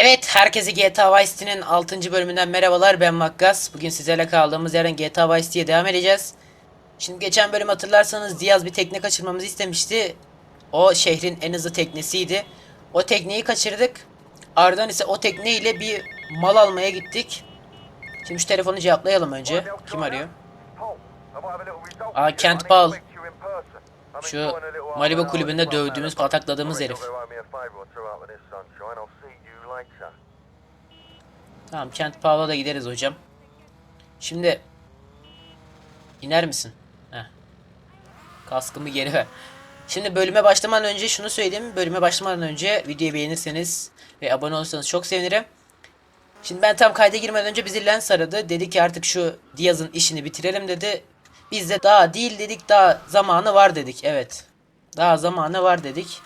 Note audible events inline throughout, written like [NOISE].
Evet, herkese GTA Vice City'nin 6. bölümünden merhabalar. Ben Makkas. Bugün sizlerle kaldığımız yerden GTA Vice City'ye devam edeceğiz. Şimdi geçen bölüm hatırlarsanız Diaz bir tekne kaçırmamızı istemişti. O şehrin en hızlı teknesiydi. O tekneyi kaçırdık. Ardından ise o tekneyle bir mal almaya gittik. Şimdi şu telefonu cevaplayalım önce. Kim arıyor? Aa, Kent Paul. Şu Malibu kulübünde dövdüğümüz, patakladığımız herif. Tamam Kent Paul'a da gideriz hocam. Şimdi iner misin? Heh. Kaskımı geri ver. Şimdi bölüme başlamadan önce şunu söyleyeyim. Bölüme başlamadan önce videoyu beğenirseniz ve abone olursanız çok sevinirim. Şimdi ben tam kayda girmeden önce bizi Lens aradı. Dedi ki artık şu Diaz'ın işini bitirelim dedi. Biz de daha değil dedik daha zamanı var dedik. Evet. Daha zamanı var dedik.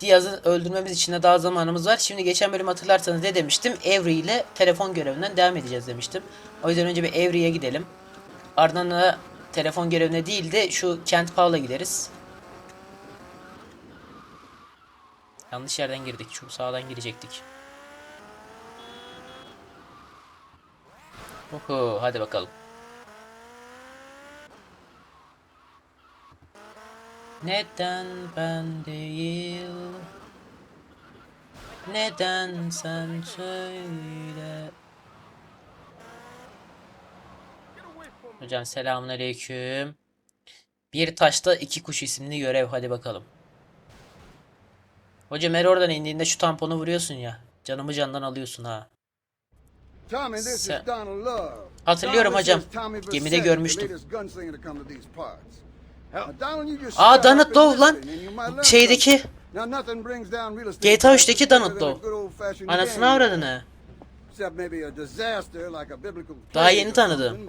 Diaz'ı öldürmemiz için de daha zamanımız var. Şimdi geçen bölüm hatırlarsanız ne demiştim? Avery ile telefon görevinden devam edeceğiz demiştim. O yüzden önce bir Avery'e gidelim. Ardından da telefon görevine değil de şu Kent Paul'a gideriz. Yanlış yerden girdik. Şu sağdan girecektik. Oho, hadi bakalım. Neden ben değil? Neden sen söyle? Hocam selamünaleyküm. Bir taşta iki kuş isimli görev hadi bakalım. Hocam her oradan indiğinde şu tamponu vuruyorsun ya. Canımı candan alıyorsun ha. Sen-. Hatırlıyorum hocam. Gemide görmüştüm. Aa Donald Love lan. Şeydeki GTA prices 3'teki better Donald Love. Anasını avradını. Daha yeni tanıdım.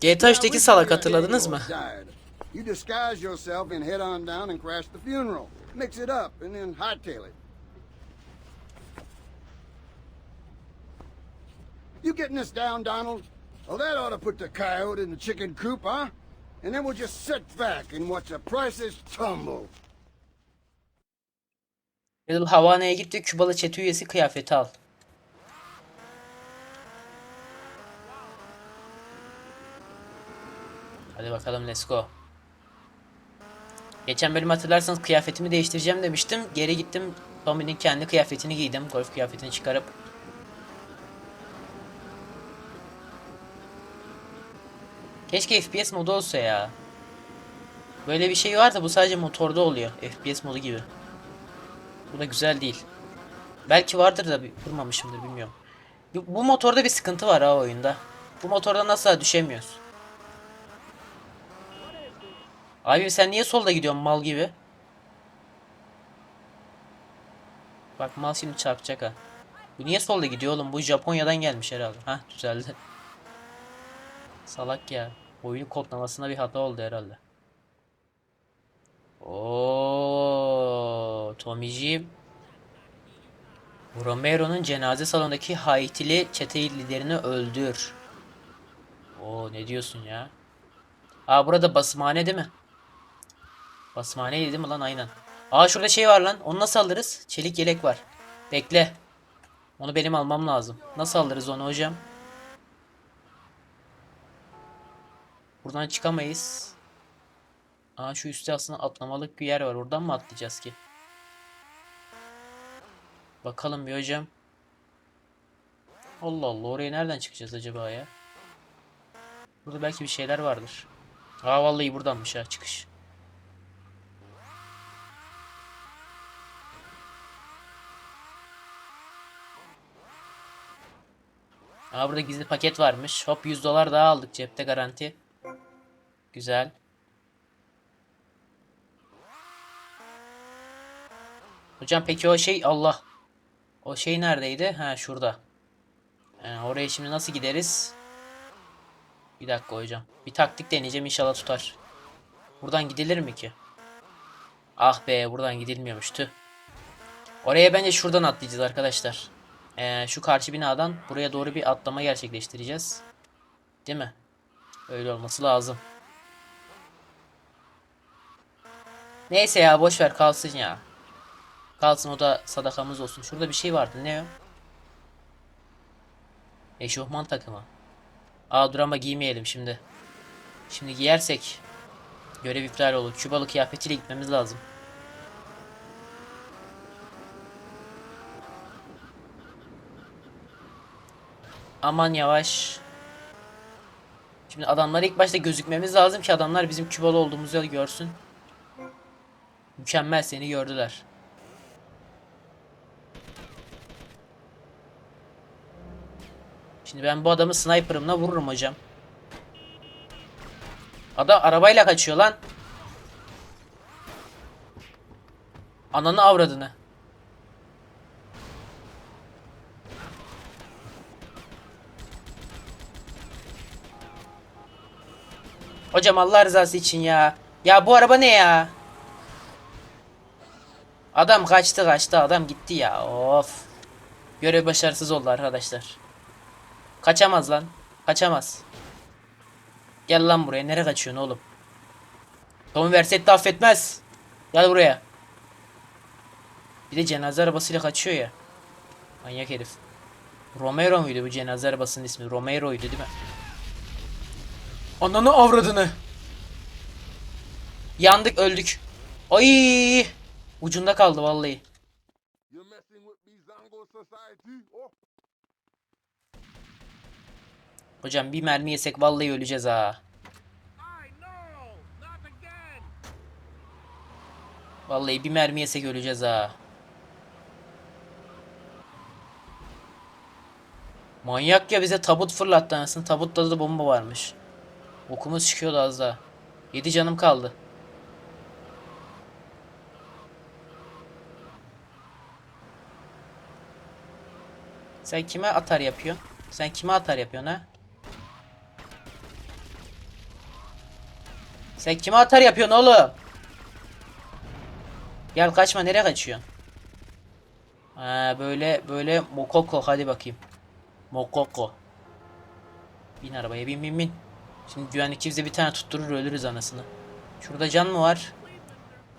GTA 3'teki Now, salak hatırladınız mı? You disguise yourself and head on down and crash the funeral. Mix it up and then hightail it. Getting this down, Donald? Well, that ought to put the coyote in the chicken coop, huh? And then we'll just sit back and watch the prices tumble. Little Havana'ya git ve Kübalı çete üyesi kıyafeti al. Hadi bakalım let's go. Geçen bölüm hatırlarsanız kıyafetimi değiştireceğim demiştim. Geri gittim Tommy'nin kendi kıyafetini giydim. Golf kıyafetini çıkarıp. Keşke FPS modu olsa ya. Böyle bir şey var da bu sadece motorda oluyor. FPS modu gibi. Bu da güzel değil. Belki vardır da kurmamışımdır bilmiyorum. Bu, motorda bir sıkıntı var ha oyunda. Bu motorda nasıl düşemiyoruz? Abi sen niye solda gidiyorsun mal gibi? Bak mal şimdi çarpacak ha. Bu niye solda gidiyor oğlum? Bu Japonya'dan gelmiş herhalde. Hah düzeldi. Salak ya. Oyunu kodlamasında bir hata oldu herhalde. Oo, Tommy'ciğim. Romero'nun cenaze salonundaki Haitili çete liderini öldür. Oo ne diyorsun ya? Aa burada basımhane değil mi? Basımhane değil mi lan aynen. Aa şurada şey var lan. Onu nasıl alırız? Çelik yelek var. Bekle. Onu benim almam lazım. Nasıl alırız onu hocam? Buradan çıkamayız. Aa şu üstte aslında atlamalık bir yer var. Oradan mı atlayacağız ki? Bakalım bir hocam. Allah Allah oraya nereden çıkacağız acaba ya? Burada belki bir şeyler vardır. Aa vallahi buradanmış ha çıkış. Aa burada gizli paket varmış. Hop 100 dolar daha aldık cepte garanti. Güzel. Hocam peki o şey Allah. O şey neredeydi? Ha şurada. Ee, oraya şimdi nasıl gideriz? Bir dakika hocam. Bir taktik deneyeceğim inşallah tutar. Buradan gidilir mi ki? Ah be buradan gidilmiyormuş tüh. Oraya bence şuradan atlayacağız arkadaşlar. Ee, şu karşı binadan buraya doğru bir atlama gerçekleştireceğiz. Değil mi? Öyle olması lazım. Neyse ya boş ver kalsın ya. Kalsın o da sadakamız olsun. Şurada bir şey vardı. Ne o? Eşofman takımı. Aa dur ama giymeyelim şimdi. Şimdi giyersek görev iptal olur. Kübalı kıyafetiyle gitmemiz lazım. Aman yavaş. Şimdi adamlara ilk başta gözükmemiz lazım ki adamlar bizim Kübalı olduğumuzu görsün. Mükemmel seni gördüler. Şimdi ben bu adamı sniper'ımla vururum hocam. Adam arabayla kaçıyor lan. Ananı avradını. Hocam Allah rızası için ya. Ya bu araba ne ya? Adam kaçtı kaçtı adam gitti ya. Of. Görev başarısız oldu arkadaşlar. Kaçamaz lan. Kaçamaz. Gel lan buraya. Nereye kaçıyorsun oğlum? Tom Verset de affetmez. Gel buraya. Bir de cenaze arabasıyla kaçıyor ya. Manyak herif. Romero muydu bu cenaze arabasının ismi? Romero'ydu değil mi? Ananı avradını. Yandık öldük. Ay! Ucunda kaldı vallahi. Hocam bir mermi yesek vallahi öleceğiz ha. Vallahi bir mermi yesek öleceğiz ha. Manyak ya bize tabut fırlattı anasını. Tabutta da bomba varmış. Okumuz çıkıyordu az daha. 7 canım kaldı. Sen kime atar yapıyorsun? Sen kime atar yapıyorsun ha? Sen kime atar yapıyorsun oğlum? Gel kaçma nereye kaçıyorsun? Ha böyle böyle mokoko hadi bakayım. Mokoko. Bin arabaya bin bin bin. Şimdi güvenlikçi bize bir tane tutturur ölürüz anasını. Şurada can mı var?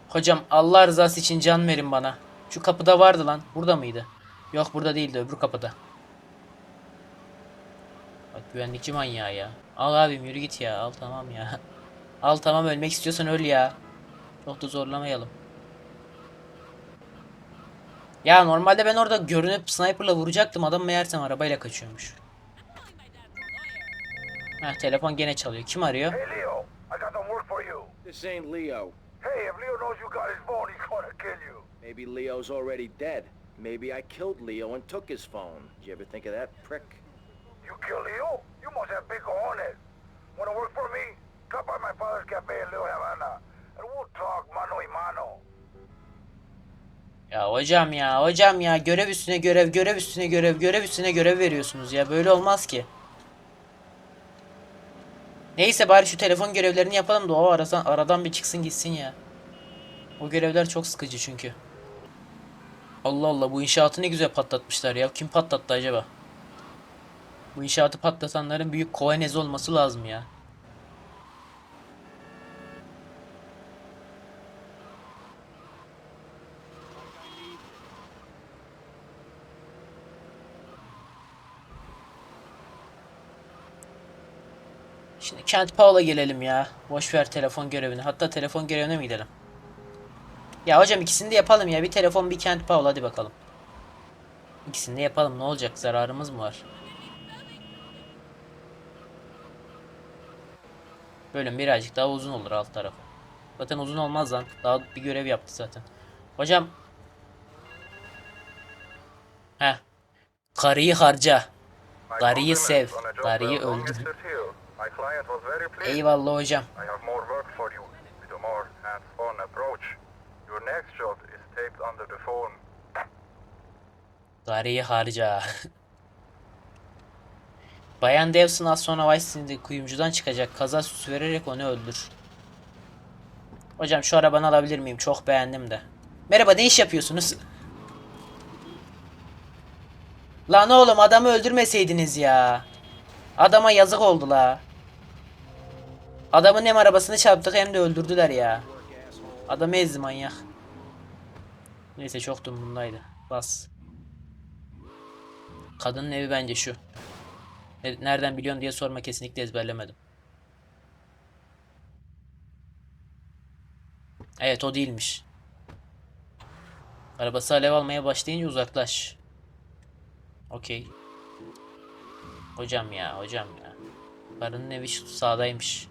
Hocam Allah rızası için can verin bana. Şu kapıda vardı lan. Burada mıydı? Yok burada değildi öbür kapıda. Bak güvenlikçi manyağı ya. Al abim yürü git ya. Al tamam ya. [LAUGHS] Al tamam ölmek istiyorsan öl ya. Çok da zorlamayalım. Ya normalde ben orada görünüp sniperla vuracaktım. Adam meğersem arabayla kaçıyormuş. Heh telefon gene çalıyor. Kim arıyor? Hey Leo, I got some work for you. This ain't Leo. Hey, if Leo knows you got his phone, he's gonna kill you. Maybe Leo's already dead. Maybe I killed Leo and took his phone. Did you ever think of that, prick? You kill Leo? You must have big cojones. Wanna work for me? Stop by my father's cafe in Little Havana, and we'll talk mano y mano. Ya hocam ya hocam ya görev üstüne görev görev üstüne görev görev üstüne görev veriyorsunuz ya böyle olmaz ki. Neyse bari şu telefon görevlerini yapalım da o aradan, aradan bir çıksın gitsin ya. O görevler çok sıkıcı çünkü. Allah Allah bu inşaatı ne güzel patlatmışlar ya. Kim patlattı acaba? Bu inşaatı patlatanların büyük kovenezi olması lazım ya. Şimdi Kent Paul'a gelelim ya. Boş ver telefon görevini. Hatta telefon görevine mi gidelim? Ya hocam ikisini de yapalım ya. Bir telefon bir Kent Paul hadi bakalım. İkisini de yapalım. Ne olacak? Zararımız mı var? Bölüm birazcık daha uzun olur alt tarafı. Zaten uzun olmaz lan. Daha bir görev yaptı zaten. Hocam. Heh. Karıyı harca. Karıyı sev. Karıyı öldür. Eyvallah hocam. Next job is taped under the phone. Karıyı harca. [LAUGHS] Bayan Devson az sonra Vice kuyumcudan çıkacak. Kaza süsü vererek onu öldür. Hocam şu arabanı alabilir miyim? Çok beğendim de. Merhaba ne iş yapıyorsunuz? Lan oğlum adamı öldürmeseydiniz ya. Adama yazık oldu la. Adamın hem arabasını çarptık hem de öldürdüler ya. Adam ezdi manyak. Neyse çok dumrundaydı. Bas. Kadının evi bence şu. Ne- Nereden biliyorsun diye sorma kesinlikle ezberlemedim. Evet o değilmiş. Arabası alev almaya başlayınca uzaklaş. Okey. Hocam ya hocam ya. Karının evi şu sağdaymış.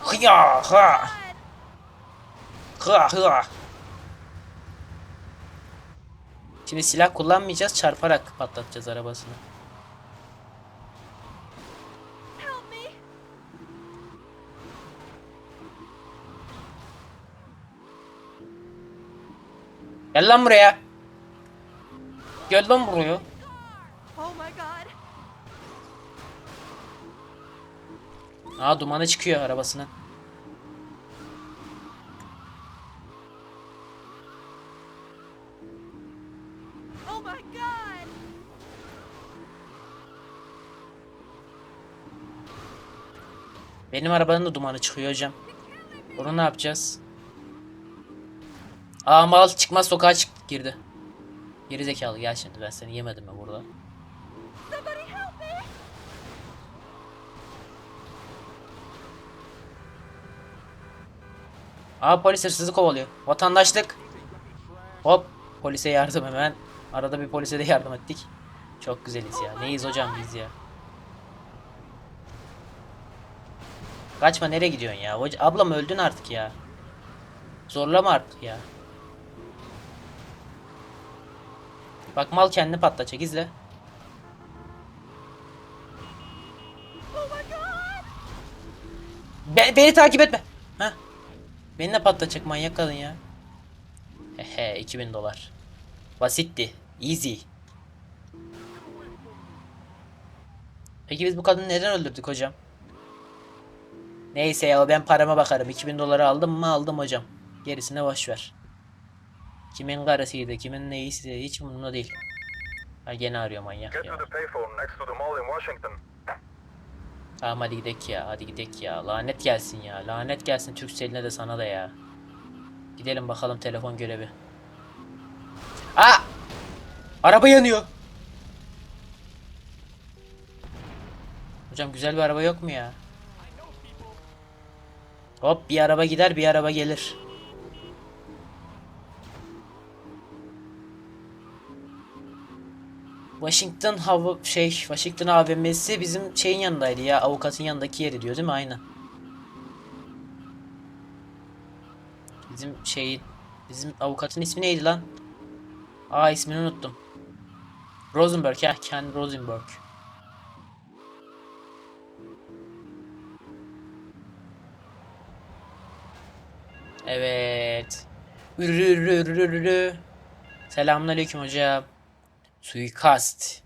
Hıya ha. Hıya hıya. Şimdi silah kullanmayacağız çarparak patlatacağız arabasını. Gel lan buraya. Gel lan buraya. Oh! Aa dumanı çıkıyor arabasının. Benim arabanın da dumanı çıkıyor hocam. Bunu ne yapacağız? Aa mal çıkmaz sokağa çık girdi. Geri zekalı gel şimdi ben seni yemedim mi burada? Aa polis hırsızı kovalıyor. Vatandaşlık. Hop polise yardım hemen. Arada bir polise de yardım ettik. Çok güzeliz ya. Neyiz hocam biz ya. Kaçma nereye gidiyorsun ya? Hoca, ablam öldün artık ya. Zorlama artık ya. Bak mal kendini patlatacak izle. Be- beni takip etme. Ha? Beni de patlatacak manyak kadın ya. Hehe 2000 dolar. Basitti. Easy. Peki biz bu kadını neden öldürdük hocam? Neyse ya ben parama bakarım. 2000 doları aldım mı aldım hocam. Gerisine boş ver. Kimin karısıydı, kimin neyisi hiç umurumda değil. Ha gene arıyor manyak ya. Tamam hadi gidek ya hadi gidek ya. Lanet gelsin ya. Lanet gelsin Türkcell'ine de sana da ya. Gidelim bakalım telefon görevi. Aa! Araba yanıyor. Hocam güzel bir araba yok mu ya? Hop bir araba gider bir araba gelir. Washington hava şey Washington AVM'si bizim şeyin yanındaydı ya avukatın yanındaki yeri diyor değil mi? Aynen. Bizim şeyin bizim avukatın ismi neydi lan? Aa ismini unuttum. Rosenberg ya Ken Rosenberg. Evet. Ürü ürü ürü ürü. Selamünaleyküm hocam. Suikast.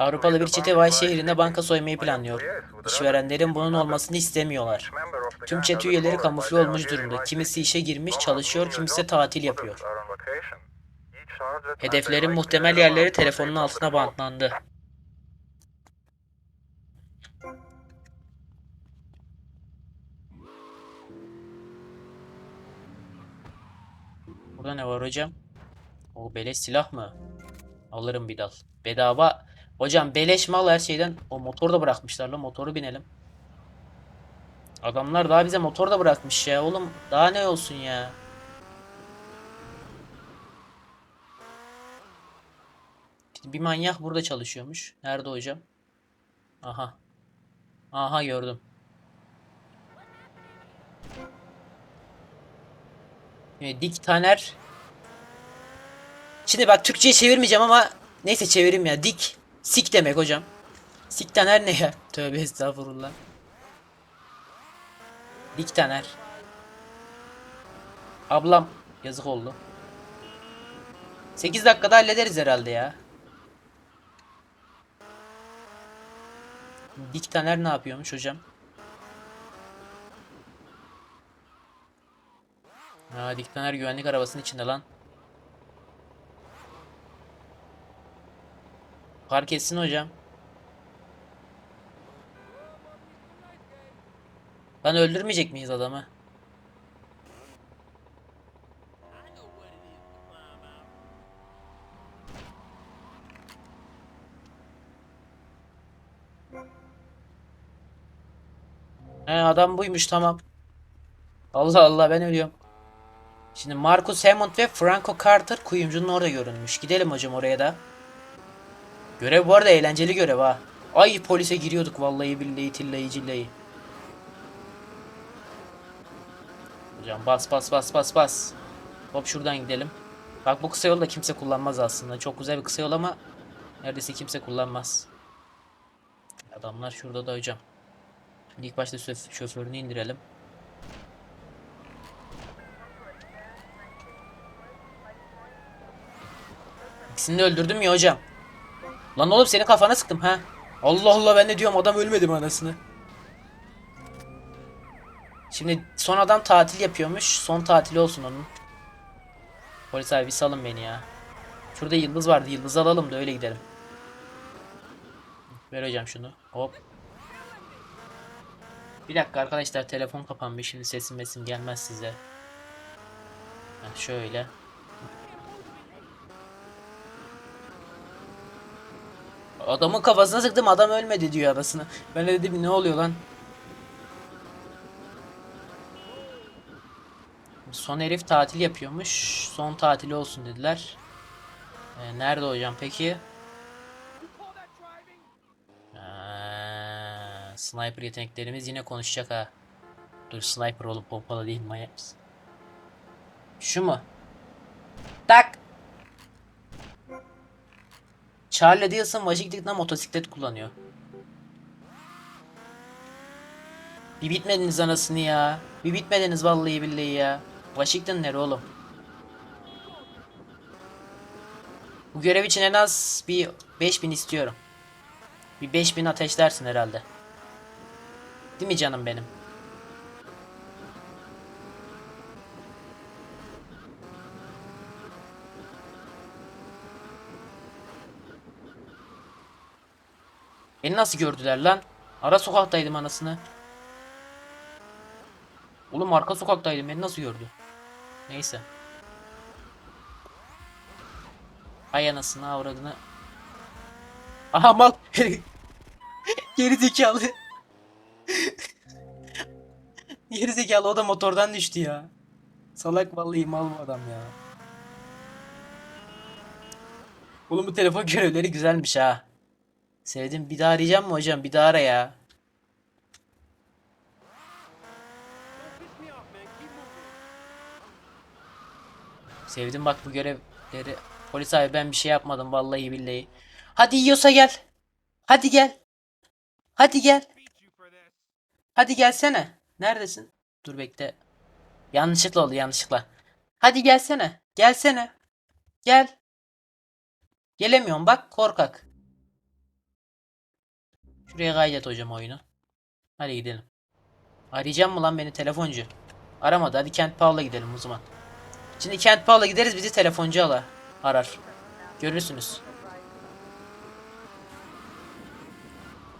Avrupalı bir çete by şehrinde banka soymayı with İşverenlerin bunun olmasını istemiyorlar. Tüm çete üyeleri kamufle olmuş durumda. Kimisi işe girmiş, çalışıyor, kimisi tatil yapıyor. Hedeflerin muhtemel yerleri telefonun altına bantlandı. Burada ne var hocam? O beleş silah mı? Alırım bir dal. Bedava. Hocam beleş mal her şeyden. O motoru da bırakmışlar lan. Motoru binelim. Adamlar daha bize motor da bırakmış ya. Oğlum daha ne olsun ya. Bir manyak burada çalışıyormuş. Nerede hocam? Aha. Aha gördüm. Dik Taner. Şimdi bak Türkçe'ye çevirmeyeceğim ama neyse çevireyim ya. Dik. Sik demek hocam. Sik Taner ne ya? [LAUGHS] Tövbe estağfurullah. Dik Taner. Ablam. Yazık oldu. 8 dakikada hallederiz herhalde ya. Dik Taner ne yapıyormuş hocam? Ha, Dik Taner güvenlik arabasının içinde lan. Park etsin hocam. Lan öldürmeyecek miyiz adamı? He adam buymuş tamam. Allah Allah ben ölüyorum. Şimdi Marcus Hammond ve Franco Carter kuyumcunun orada görünmüş. Gidelim hocam oraya da. Görev bu arada eğlenceli görev ha. Ay polise giriyorduk vallahi billahi tillahi cillahi. Hocam bas bas bas bas bas. Hop şuradan gidelim. Bak bu kısa yolu da kimse kullanmaz aslında. Çok güzel bir kısa yol ama neredeyse kimse kullanmaz. Adamlar şurada da hocam. Şimdi ilk başta şoförünü indirelim. İkisini de öldürdüm ya hocam. Lan oğlum senin kafana sıktım ha. Allah Allah ben de diyorum adam ölmedi mi anasını. Şimdi son adam tatil yapıyormuş. Son tatili olsun onun. Polis abi salın beni ya. Şurada yıldız vardı. Yıldızı alalım da öyle gidelim. Ver hocam şunu. Hop. Bir dakika arkadaşlar telefon kapanmış. Şimdi sesim mesim gelmez size. Heh, şöyle. Adamın kafasına sıktım adam ölmedi diyor arasını. Ben de dedim ne oluyor lan? Son herif tatil yapıyormuş. Son tatili olsun dediler. Ee, nerede hocam peki? Aa, sniper yeteneklerimiz yine konuşacak ha. Dur sniper olup pompalı değil manyak? Şu mu? Tak! Charlie Dillson Washington'da motosiklet kullanıyor. Bir bitmediniz anasını ya. Bir bitmediniz vallahi billahi ya. Washington nere oğlum? Bu görev için en az bir 5000 istiyorum. Bir 5000 ateşlersin herhalde. Değil mi canım benim? Beni nasıl gördüler lan? Ara sokaktaydım anasını. Oğlum arka sokaktaydım. Beni nasıl gördü? Neyse. Ay anasını avradını. Aha mal. [LAUGHS] Geri zekalı. [LAUGHS] Geri zekalı o da motordan düştü ya. Salak vallahi mal bu adam ya. Oğlum bu telefon görevleri güzelmiş ha. Sevdim. Bir daha arayacağım mı hocam? Bir daha ara ya. Sevdim bak bu görevleri. Polis abi ben bir şey yapmadım vallahi billahi. Hadi yiyorsa gel. Hadi gel. Hadi gel. Hadi gelsene. Neredesin? Dur bekle. Yanlışlıkla oldu yanlışlıkla. Hadi gelsene. Gelsene. Gel. Gelemiyorum bak korkak. Şuraya kaydet hocam oyunu. Hadi gidelim. Arayacağım mı lan beni telefoncu? Aramadı. Hadi Kent Paul'a gidelim o zaman. Şimdi Kent Paul'a gideriz bizi telefoncu ala arar. Görürsünüz.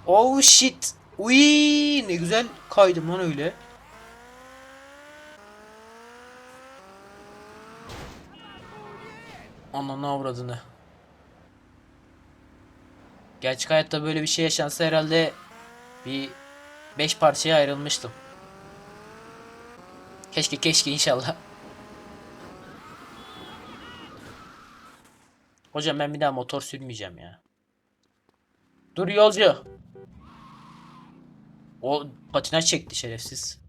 Oh shit. Uy ne güzel kaydım lan öyle. Ananı avradını. Gerçek hayatta böyle bir şey yaşansa herhalde bir 5 parçaya ayrılmıştım. Keşke keşke inşallah. Hocam ben bir daha motor sürmeyeceğim ya. Dur yolcu. O patinaj çekti şerefsiz.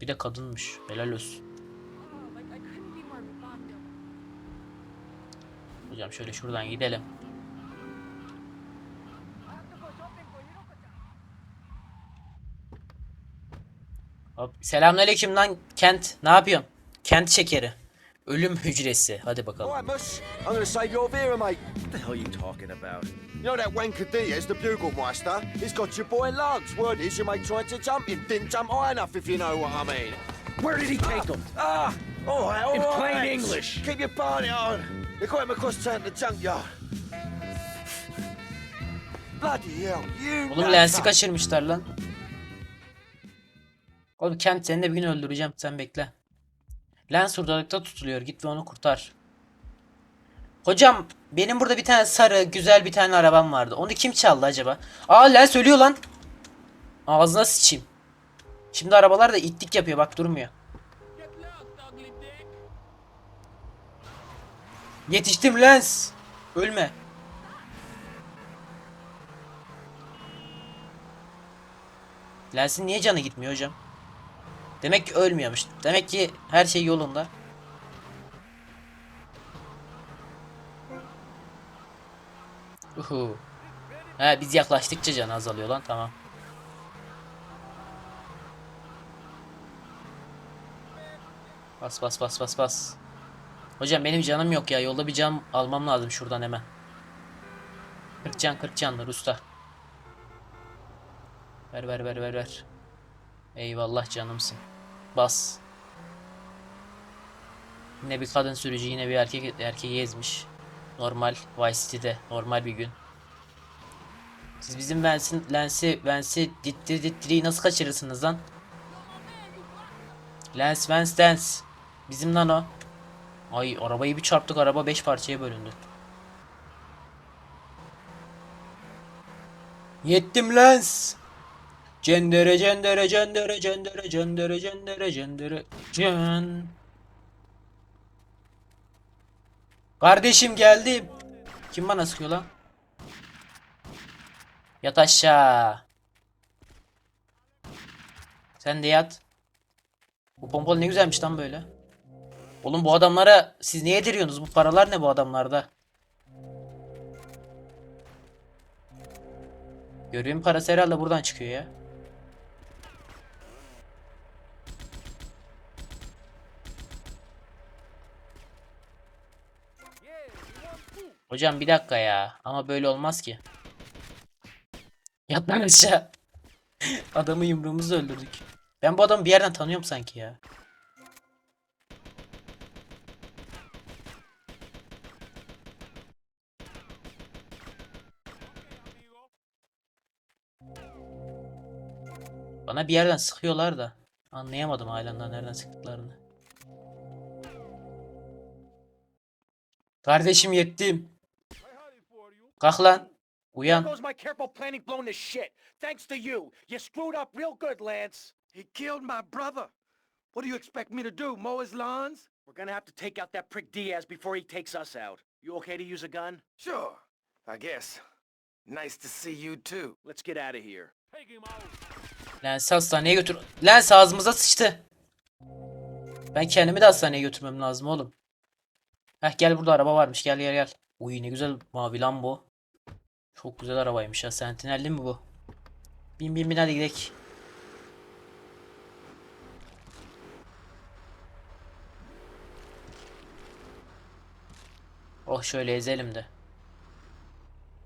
Bir de kadınmış. Helal olsun. Hocam şöyle şuradan gidelim. Hop. Selamünaleyküm lan Kent. Ne yapıyorsun? Kent şekeri. Ölüm hücresi. Hadi bakalım. Alright, Mus. I'm gonna save your beer, mate. What the hell are you talking about? You know that wanker Diaz, the bugle meister? He's got your boy Lance. Word is your mate tried to jump him. Didn't jump high enough, if you know what I mean. Where did he take him? Ah! All right, all In right, plain. English. Keep your party on. They got him across town to the junkyard. Bloody hell, you... Oğlum lensi kaçırmışlar lan. Oğlum Kent seni de bir gün öldüreceğim. Sen bekle. Lens hurdalıkta tutuluyor. Git ve onu kurtar. Hocam benim burada bir tane sarı güzel bir tane arabam vardı. Onu kim çaldı acaba? Aa Lens ölüyor lan. Ağzına sıçayım. Şimdi arabalar da itlik yapıyor bak durmuyor. Yetiştim Lens. Ölme. Lens'in niye canı gitmiyor hocam? Demek ki ölmüyormuş. Demek ki her şey yolunda. Uhu. He biz yaklaştıkça canı azalıyor lan tamam. Bas bas bas bas bas. Hocam benim canım yok ya. Yolda bir cam almam lazım şuradan hemen. 40 can 40 canlar usta. Ver ver ver ver ver. Eyvallah canımsın. Bas. Yine bir kadın sürücü yine bir erkek erkeği ezmiş. Normal Vice City'de normal bir gün. Siz bizim Vance'in lensi Vance'i dittir dittiriyi nasıl kaçırırsınız lan? Lens Vance Dance. Bizim lan o. Ay arabayı bir çarptık araba 5 parçaya bölündü. Yettim Lens. Cendere cendere cendere cendere cendere cendere cendere cen. Kardeşim geldim. Kim bana sıkıyor lan? Yat aşağı. Sen de yat. Bu pompalı ne güzelmiş lan böyle. Oğlum bu adamlara siz niye yediriyorsunuz? Bu paralar ne bu adamlarda? Görüyorum parası herhalde buradan çıkıyor ya. Hocam bir dakika ya. Ama böyle olmaz ki. Yat lan aşağı. Adamı yumruğumuzla öldürdük. Ben bu adamı bir yerden tanıyorum sanki ya. Bana bir yerden sıkıyorlar da. Anlayamadım halen nereden sıktıklarını. Kardeşim yettim. Kalk lan. Uyan. There goes my careful planning blown to shit. Thanks to you. You screwed up real good, Lance. He killed my brother. What do you expect me to do, mow his lawns? We're gonna have to take out that prick Diaz before he takes us out. You okay to use a gun? Sure, I guess. Nice to see you too. Let's get out of here. Lens'i hastaneye götür. Lens ağzımıza sıçtı. Ben kendimi de hastaneye götürmem lazım oğlum. Heh gel burada araba varmış gel gel gel. Uy ne güzel mavi lan bu. Çok güzel arabaymış ya. Sentinelli mi bu? Bin bin bin hadi gidelim. Oh şöyle ezelim de.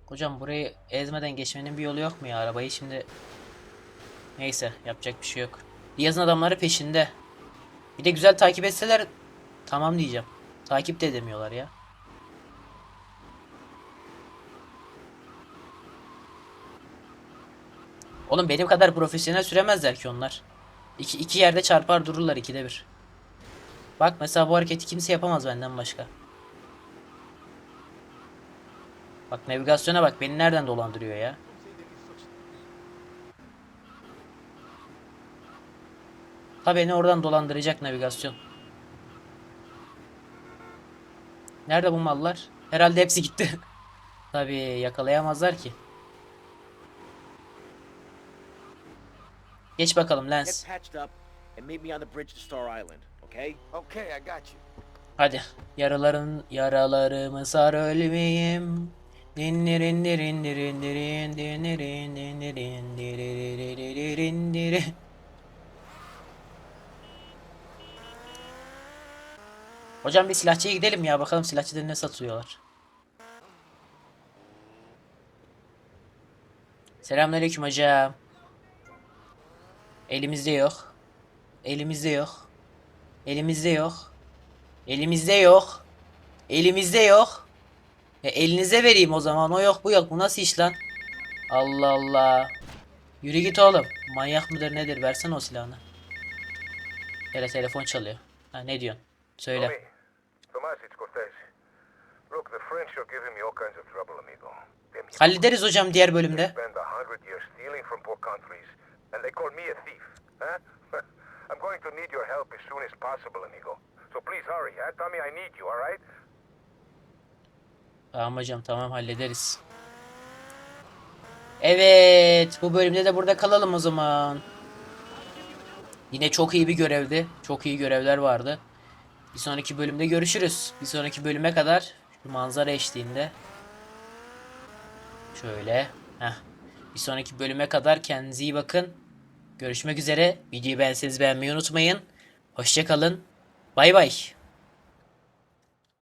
Hocam burayı ezmeden geçmenin bir yolu yok mu ya? Arabayı şimdi Neyse yapacak bir şey yok. Diaz'ın adamları peşinde. Bir de güzel takip etseler tamam diyeceğim. Takip de edemiyorlar ya. Oğlum benim kadar profesyonel süremezler ki onlar. İki, iki yerde çarpar dururlar ikide bir. Bak mesela bu hareketi kimse yapamaz benden başka. Bak navigasyona bak beni nereden dolandırıyor ya. Ha beni oradan dolandıracak navigasyon. Nerede bu mallar? Herhalde hepsi gitti. [LAUGHS] Tabii yakalayamazlar ki. Geç bakalım Get Lens. patched up and meet me on the bridge to Star Island, okay? Okay, I got you. Hadi. Yaraların yaralarımı sar ölmeyeyim. Dindirin dirin dirin dirin dindirin dindirin diriririn diri. Hocam bir silahçıya gidelim ya bakalım silahçıda ne satıyorlar. Selamünaleyküm hocam. Elimizde yok. Elimizde yok. Elimizde yok. Elimizde yok. Elimizde yok. E, elinize vereyim o zaman. O yok bu yok. Bu nasıl iş lan? Allah Allah. Yürü git oğlum. Manyak mıdır nedir? Versene o silahını. Yere telefon çalıyor. Ha ne diyorsun? Söyle. Me, Tomasic Cortez. Look, the French are giving me all kinds of trouble, amigo. Them Hallederiz hocam diğer bölümde. spend a hundred years stealing from poor countries, and they call me a thief, huh? [LAUGHS] I'm going to need your help as soon as possible, amigo. So please hurry, huh? Me I need you, all right? Tamam hocam tamam hallederiz. Evet bu bölümde de burada kalalım o zaman. Yine çok iyi bir görevdi. Çok iyi görevler vardı. Bir sonraki bölümde görüşürüz. Bir sonraki bölüme kadar şu manzara eşliğinde. Şöyle. Heh. Bir sonraki bölüme kadar kendinize iyi bakın. Görüşmek üzere. Videoyu beğenseniz beğenmeyi unutmayın. Hoşçakalın. Bay bay.